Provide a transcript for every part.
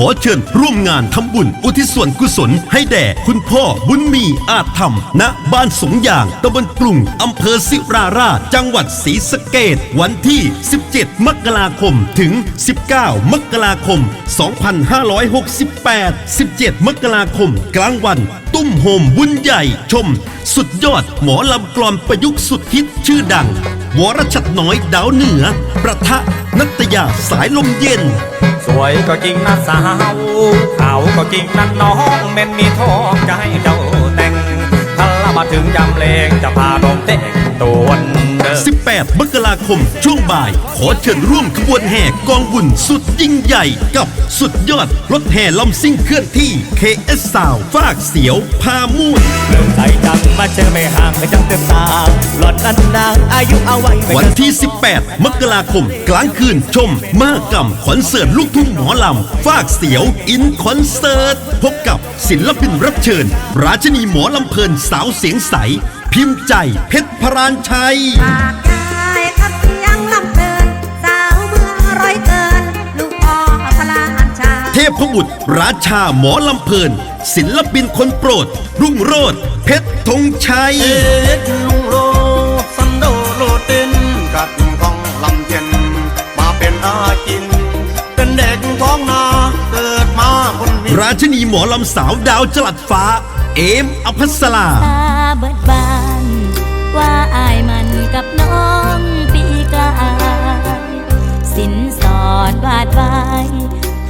ขอเชิญร่วมงานทำบุญอุทิศส่วนกุศลให้แด่คุณพ่อบุญมีอาจธรรม ณ บ้านสงยางตำบลกรุงอำเภอสิราราชจังหวัดศรีสะเกดวันที่ 17 มกราคมถึง 19 มกราคม 2568 17 มกราคม กลางวัน ตุ้มโฮมบุญใหญ่ชม สุดยอดหมอลำกลอนประยุกต์สุดฮิตชื่อดัง วรชัดน้อยดาวเหนือ ประทะนัตยาสายลมเย็น สวยก็จริงนะสาวขาวก็จริงนะน้องเม่นมีทองจะให้เจ้าแต่งถ้าละมาถึงยามเลงจะพาดมเต้งตัวเดิม18มกราคมช่วงบ่าย ขอเชิญร่วมขบวนแห่กองบุญสุดยิ่งใหญ่กับสุดยอดรถแห่ลำซิ่งเคลื่อนที่ KS สาวฟากเสียวพาม่วน เจอไม่ห่างไม่จังเต็มตาหลอดนั้นนางอายุเอาไว้วันที่ 18 มกราคม กลางคืนชม มากกรรมคอนเสิร์ตลูกทุ่งหมอลำ ฟากเสียว อินคอนเสิร์ต พบกับศิลปินรับเชิญ ราชินีหมอลำเพลินสาวเสียงใส พิมพ์ใจเพชรพรานชัย บุตร ราชาหมอลำเพลิน ศิลปินคนโปรด รุ่งโรดเพชรธงชัยเอ็ดลุงโรสันโดโลเต้นกัดของลำเย็น มาเป็นอากิน เป็นเด็กท้องนาเกิดมาคนมี ราชินีหมอลำสาวดาวจลัดฟ้า เอมอภัสราตาเบิดบาน ว่าอายมันกับน้องปีกายสินสอดบาทไว้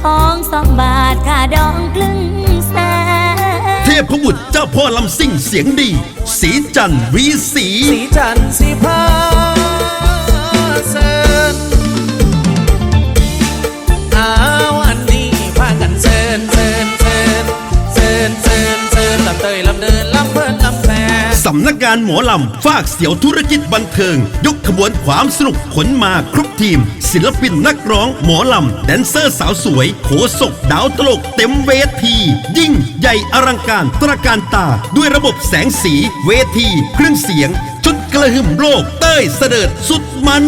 ทองสองบาทค่าดองครึ่งแสนเทพบุตรเจ้าพ่อลำซิ่งเสียงดี สีจันทร์วีสี สีจันทร์สีพาำนักงานหมอลำ ฝากเสียวธุรกิจบันเทิง ยกขบวนความสนุกขนมาครบทีม ศิลปินนักร้องหมอลำ แดนเซอร์สาวสวย โขศกดาวตลกเต็มเวที ยิ่งใหญ่อลังการตระการตา ด้วยระบบแสงสี เวที เครื่องเสียง ชุดกระหึ่มโลกเต้ยเสดิร์ดสุดมัน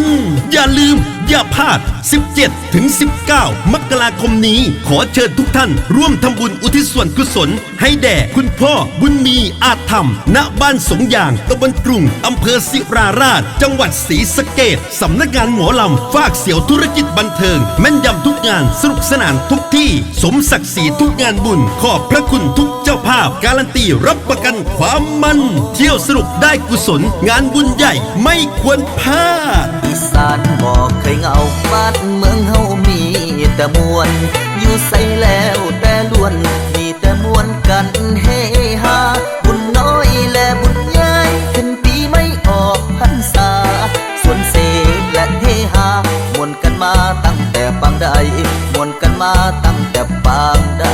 อย่าลืม อย่าพลาด 17 ถึง 19 มกราคมนี้ ขอเชิญทุกท่าน ร่วมทำบุญอุทิศส่วนกุศล ให้แด่คุณพ่อบุญมีอาจธรรม ณ บ้านสงยางตำบลกรุงอำเภอสิราราช จังหวัดศรีสะเกดสำนักงานหมอลำ ฝากเสียวธุรกิจบันเทิง แม่นยำทุกงาน สนุกสนานทุกที่ สมศักดิ์ศรีทุกงานบุญ ขอบพระคุณทุกเจ้าภาพ การันตีรับประกันความมัน เที่ยวสนุกได้กุศล งานบุญใหญ่ไม่ควรพลาดอีสานบอกเคยเหงาบ้านเมืองเฮามีแต่มวลอยู่ใส่แล้วแต่ล้วน มีแต่มวนกันเฮฮาบุญน้อยและบุญใหญ่ขึ้นปีไม่ออกพรรษาส่วนเสกและเฮฮามวนกันมาตั้งแต่ปางใดมวนกันมาตั้งแต่ปางใด